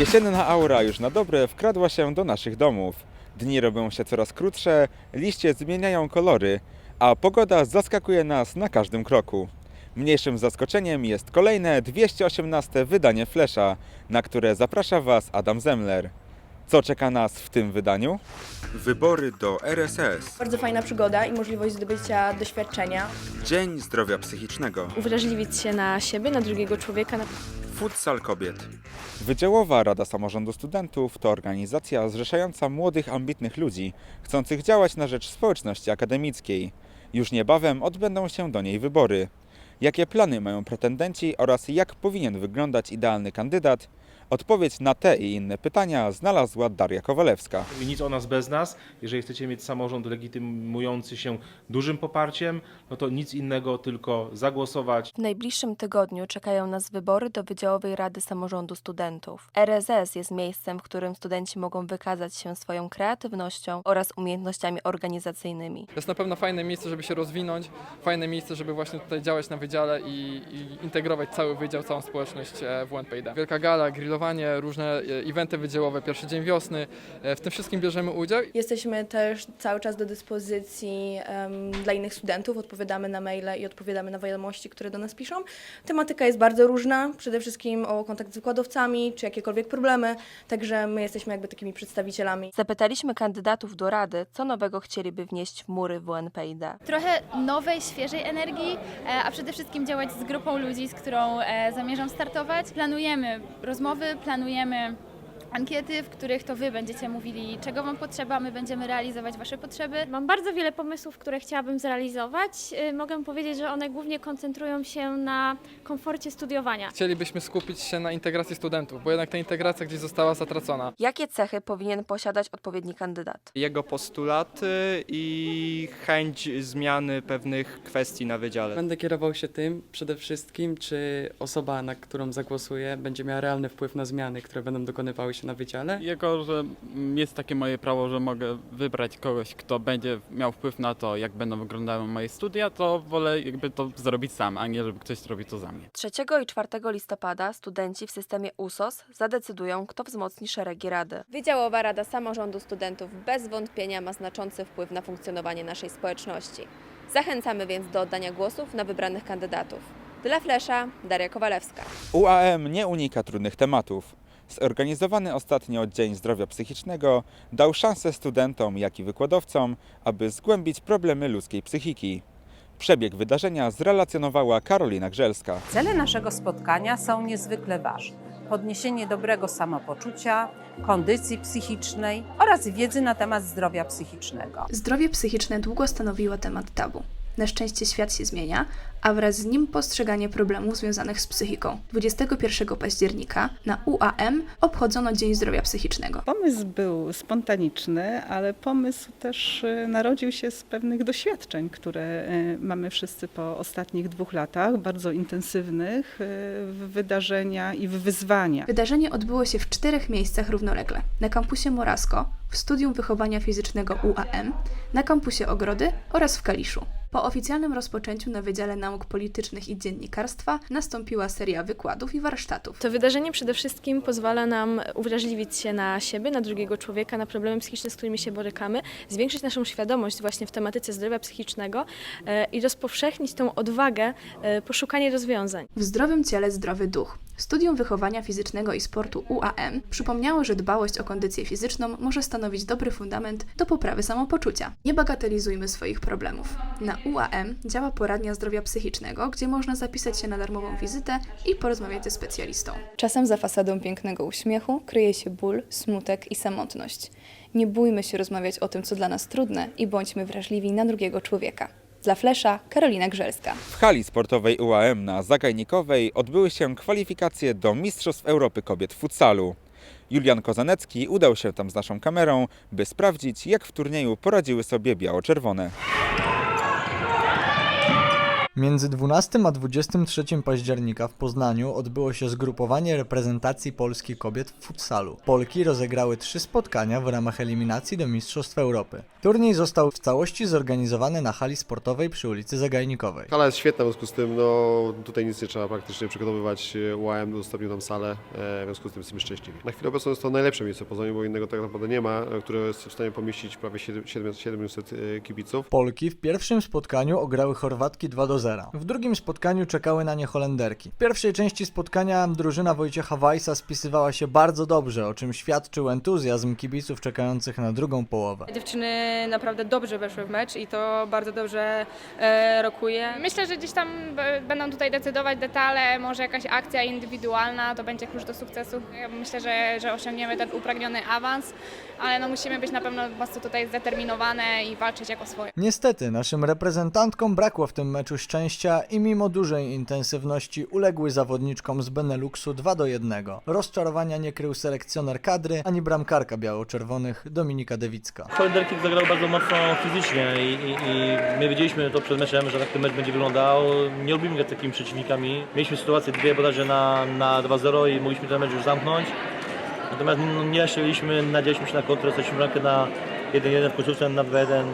Jesienna aura już na dobre wkradła się do naszych domów. Dni robią się coraz krótsze, liście zmieniają kolory, a pogoda zaskakuje nas na każdym kroku. Mniejszym zaskoczeniem jest kolejne 218 wydanie Flesza, na które zaprasza Was Adam Zemler. Co czeka nas w tym wydaniu? Wybory do RSS. Bardzo fajna przygoda i możliwość zdobycia doświadczenia. Dzień Zdrowia Psychicznego. uwrażliwić się na siebie, na drugiego człowieka, na Futsal kobiet. Wydziałowa Rada Samorządu Studentów to organizacja zrzeszająca młodych, ambitnych ludzi, chcących działać na rzecz społeczności akademickiej. Już niebawem odbędą się do niej wybory. Jakie plany mają pretendenci oraz jak powinien wyglądać idealny kandydat? Odpowiedź na te i inne pytania znalazła Daria Kowalewska. I nic o nas bez nas. Jeżeli chcecie mieć samorząd legitymujący się dużym poparciem, no to nic innego, tylko zagłosować. W najbliższym tygodniu czekają nas wybory do Wydziałowej Rady Samorządu Studentów. RSS jest miejscem, w którym studenci mogą wykazać się swoją kreatywnością oraz umiejętnościami organizacyjnymi. To jest na pewno fajne miejsce, żeby się rozwinąć, fajne miejsce, żeby właśnie tutaj działać na wydziale i, i integrować cały wydział, całą społeczność e, w OnePayda. Wielka gala, grillowanie, różne e, eventy wydziałowe, pierwszy dzień wiosny, e, w tym wszystkim bierzemy udział. Jesteśmy też cały czas do dyspozycji em, dla innych studentów, odpowiadamy na maile i odpowiadamy na wiadomości, które do nas piszą. Tematyka jest bardzo różna, przede wszystkim o kontakt z wykładowcami, czy jakiekolwiek problemy, także my jesteśmy jakby takimi przedstawicielami. Zapytaliśmy kandydatów do rady, co nowego chcieliby wnieść w mury WNPID. trochę nowej, świeżej energii, e, a przede wszystkim działać z grupą ludzi, z którą zamierzam startować. Planujemy rozmowy, planujemy ankiety, w których to Wy będziecie mówili, czego Wam potrzeba, my będziemy realizować Wasze potrzeby. Mam bardzo wiele pomysłów, które chciałabym zrealizować. Y, Mogę powiedzieć, że one głównie koncentrują się na komforcie studiowania. Chcielibyśmy skupić się na integracji studentów, bo jednak ta integracja gdzieś została zatracona. Jakie cechy powinien posiadać odpowiedni kandydat? jego postulaty i chęć zmiany pewnych kwestii na wydziale. Będę kierował się tym przede wszystkim, czy osoba, na którą zagłosuję, będzie miała realny wpływ na zmiany, które będą dokonywały się na wydziale. Jako, że jest takie moje prawo, że mogę wybrać kogoś, kto będzie miał wpływ na to, jak będą wyglądały moje studia, to wolę jakby to zrobić sam, a nie żeby ktoś robił to za mnie. 3 i 4 listopada studenci w systemie USOS zadecydują, kto wzmocni szeregi rady. Wydziałowa Rada Samorządu Studentów bez wątpienia ma znaczący wpływ na funkcjonowanie naszej społeczności. Zachęcamy więc do oddania głosów na wybranych kandydatów. Dla Flesza, Daria Kowalewska. UAM nie unika trudnych tematów. Zorganizowany ostatnio Dzień Zdrowia Psychicznego dał szansę studentom, jak i wykładowcom, aby zgłębić problemy ludzkiej psychiki. Przebieg wydarzenia zrelacjonowała Karolina Grzelska. Cele naszego spotkania są niezwykle ważne. Podniesienie dobrego samopoczucia, kondycji psychicznej oraz wiedzy na temat zdrowia psychicznego. Zdrowie psychiczne długo stanowiło temat tabu. Na szczęście świat się zmienia, a wraz z nim postrzeganie problemów związanych z psychiką. 21 października na UAM obchodzono Dzień Zdrowia Psychicznego. Pomysł był spontaniczny, ale pomysł też y, narodził się z pewnych doświadczeń, które y, mamy wszyscy po ostatnich dwóch latach, bardzo intensywnych y, w wydarzenia i w wyzwania. Wydarzenie odbyło się w czterech miejscach równolegle. Na kampusie Morasko, w Studium Wychowania Fizycznego UAM, na kampusie Ogrody oraz w Kaliszu. Po oficjalnym rozpoczęciu na Wydziale Nauk Politycznych i Dziennikarstwa nastąpiła seria wykładów i warsztatów. To wydarzenie przede wszystkim pozwala nam uwrażliwić się na siebie, na drugiego człowieka, na problemy psychiczne, z którymi się borykamy, zwiększyć naszą świadomość właśnie w tematyce zdrowia psychicznego e, i rozpowszechnić tą odwagę e, poszukania rozwiązań. W zdrowym ciele zdrowy duch. Studium Wychowania Fizycznego i Sportu UAM przypomniało, że dbałość o kondycję fizyczną może stanowić dobry fundament do poprawy samopoczucia. Nie bagatelizujmy swoich problemów. Na UAM działa poradnia zdrowia psychicznego, gdzie można zapisać się na darmową wizytę i porozmawiać ze specjalistą. Czasem za fasadą pięknego uśmiechu kryje się ból, smutek i samotność. Nie bójmy się rozmawiać o tym, co dla nas trudne i bądźmy wrażliwi na drugiego człowieka. Dla Flesza, Karolina Grzelska. W hali sportowej UAM na Zagajnikowej odbyły się kwalifikacje do Mistrzostw Europy Kobiet w futsalu. Julian Kozanecki udał się tam z naszą kamerą, by sprawdzić, jak w turnieju poradziły sobie biało-czerwone. Między 12 a 23 października w Poznaniu odbyło się zgrupowanie reprezentacji Polski kobiet w futsalu. Polki rozegrały trzy spotkania w ramach eliminacji do Mistrzostw Europy. Turniej został w całości zorganizowany na hali sportowej przy ulicy Zagajnikowej. Hala jest świetna, w związku z tym no, tutaj nic nie trzeba praktycznie przygotowywać. UAM udostępnił nam salę, e, w związku z tym jesteśmy szczęśliwi. Na chwilę obecną jest to najlepsze miejsce w Poznaniu, bo innego tak naprawdę nie ma, e, które jest w stanie pomieścić prawie 700 700 e, kibiców. Polki w pierwszym spotkaniu ograły Chorwatki 2 do 0. W drugim spotkaniu czekały na nie Holenderki. W pierwszej części spotkania drużyna Wojciecha Weissa spisywała się bardzo dobrze, o czym świadczył entuzjazm kibiców czekających na drugą połowę. Dziewczyny naprawdę dobrze weszły w mecz i to bardzo dobrze e, rokuje. Myślę, że gdzieś tam b- będą tutaj decydować detale, może jakaś akcja indywidualna to będzie klucz do sukcesu. Ja myślę, że, że osiągniemy ten upragniony awans, ale no musimy być na pewno mocno tutaj zdeterminowane i walczyć jako swoje. Niestety, naszym reprezentantkom brakło w tym meczu szczęścia i mimo dużej intensywności uległy zawodniczkom z Beneluxu 2 do 1. Rozczarowania nie krył selekcjoner kadry ani bramkarka biało-czerwonych Dominika Dewicka. Holenderki zagrały bardzo mocno fizycznie i, i, i my wiedzieliśmy to przed meczem, że tak ten mecz będzie wyglądał. Nie lubimy grać takimi przeciwnikami. Mieliśmy sytuację dwie bodajże na, na 2-0 i mogliśmy ten mecz już zamknąć. Natomiast no, nie strzeliliśmy, nadzieliśmy się na kontrę, straciliśmy bramkę na 1-1 w końcówce na 2-1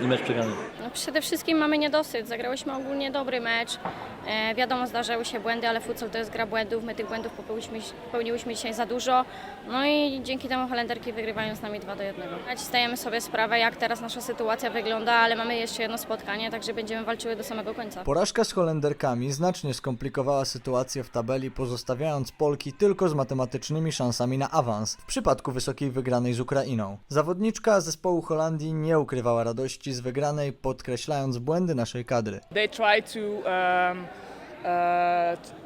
i mecz przegrany. Przede wszystkim mamy niedosyt. Zagrałyśmy ogólnie dobry mecz. E, wiadomo, zdarzały się błędy, ale futsal to jest gra błędów. My tych błędów popełniłyśmy, popełniłyśmy dzisiaj za dużo. No i dzięki temu Holenderki wygrywają z nami 2 do 1. Zdajemy sobie sprawę, jak teraz nasza sytuacja wygląda, ale mamy jeszcze jedno spotkanie, także będziemy walczyły do samego końca. Porażka z Holenderkami znacznie skomplikowała sytuację w tabeli, pozostawiając Polki tylko z matematycznymi szansami na awans w przypadku wysokiej wygranej z Ukrainą. Zawodniczka zespołu Holandii nie ukrywała radości z wygranej, podkreślając błędy naszej kadry. They tried to um,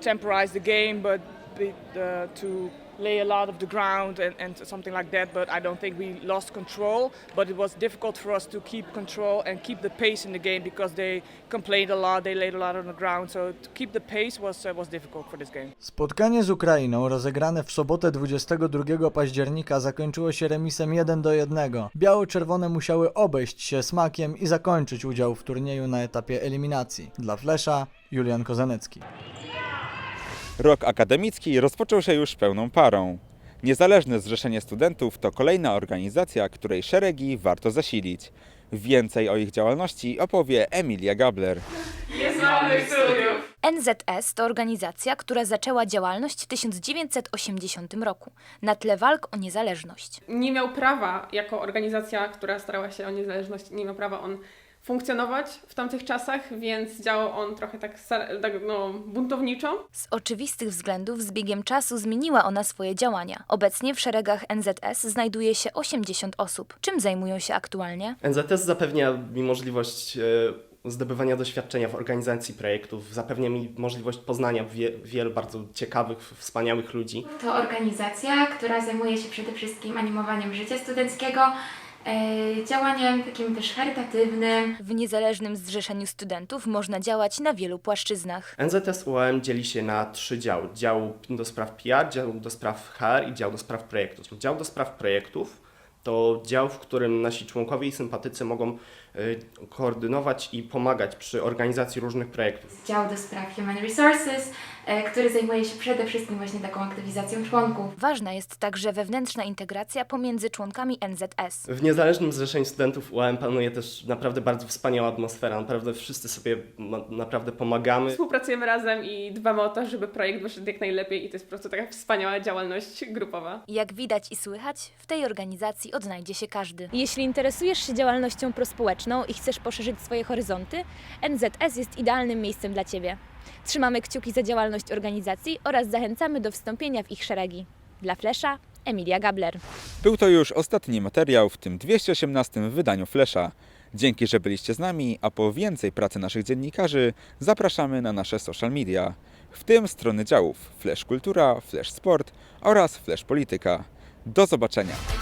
temporize the game, but uh, to lay a lot of the ground and, and something like that. But I don't think we lost control. But it was difficult for us to keep control and keep the pace in the game because they complained a lot. They laid a lot on the ground. So to keep the pace was uh, was difficult for this game. Spotkanie z Ukrainą, rozegrane w sobotę 22 października, zakończyło się remisem 1 do 1. Biało-czerwone musiały obejść się smakiem i zakończyć udział w turnieju na etapie eliminacji. Dla Flesza, Julian Kozanecki. Rok akademicki rozpoczął się już pełną parą. Niezależne Zrzeszenie Studentów to kolejna organizacja, której szeregi warto zasilić. Więcej o ich działalności opowie Emilia Gabler. NZS to organizacja, która zaczęła działalność w 1980 roku na tle walk o niezależność. nie miał prawa, jako organizacja, która starała się o niezależność, nie miał prawa on funkcjonować w tamtych czasach, więc działał on trochę tak, tak no, buntowniczo. Z oczywistych względów z biegiem czasu zmieniła ona swoje działania. Obecnie w szeregach NZS znajduje się 80 osób. Czym zajmują się aktualnie? NZS zapewnia mi możliwość e, zdobywania doświadczenia w organizacji projektów, zapewnia mi możliwość poznania wie, wielu bardzo ciekawych, wspaniałych ludzi. To organizacja, która zajmuje się przede wszystkim animowaniem życia studenckiego, e, działaniem takim też charytatywnym. W niezależnym zrzeszeniu studentów można działać na wielu płaszczyznach. NZS UAM dzieli się na trzy działy. Dział do spraw PR, dział do spraw HR i dział do spraw projektów. Dział do spraw projektów to dział, w którym nasi członkowie i sympatycy mogą y, koordynować i pomagać przy organizacji różnych projektów. Dział do spraw Human Resources, e, który zajmuje się przede wszystkim właśnie taką aktywizacją członków. Ważna jest także wewnętrzna integracja pomiędzy członkami NZS. W niezależnym zrzeszeniu studentów UAM panuje też naprawdę bardzo wspaniała atmosfera. Naprawdę wszyscy sobie naprawdę pomagamy. Współpracujemy razem i dbamy o to, żeby projekt wyszedł jak najlepiej i to jest po prostu taka wspaniała działalność grupowa. Jak widać i słychać, w tej organizacji odnajdzie się każdy. Jeśli interesujesz się działalnością prospołeczną i chcesz poszerzyć swoje horyzonty, NZS jest idealnym miejscem dla Ciebie. Trzymamy kciuki za działalność organizacji oraz zachęcamy do wstąpienia w ich szeregi. Dla Flesza, Emilia Gabler. Był to już ostatni materiał w tym 218 wydaniu Flesza. Dzięki, że byliście z nami, a po więcej pracy naszych dziennikarzy zapraszamy na nasze social media, w tym strony działów Flash Kultura, Flash Sport oraz Flash Polityka. Do zobaczenia!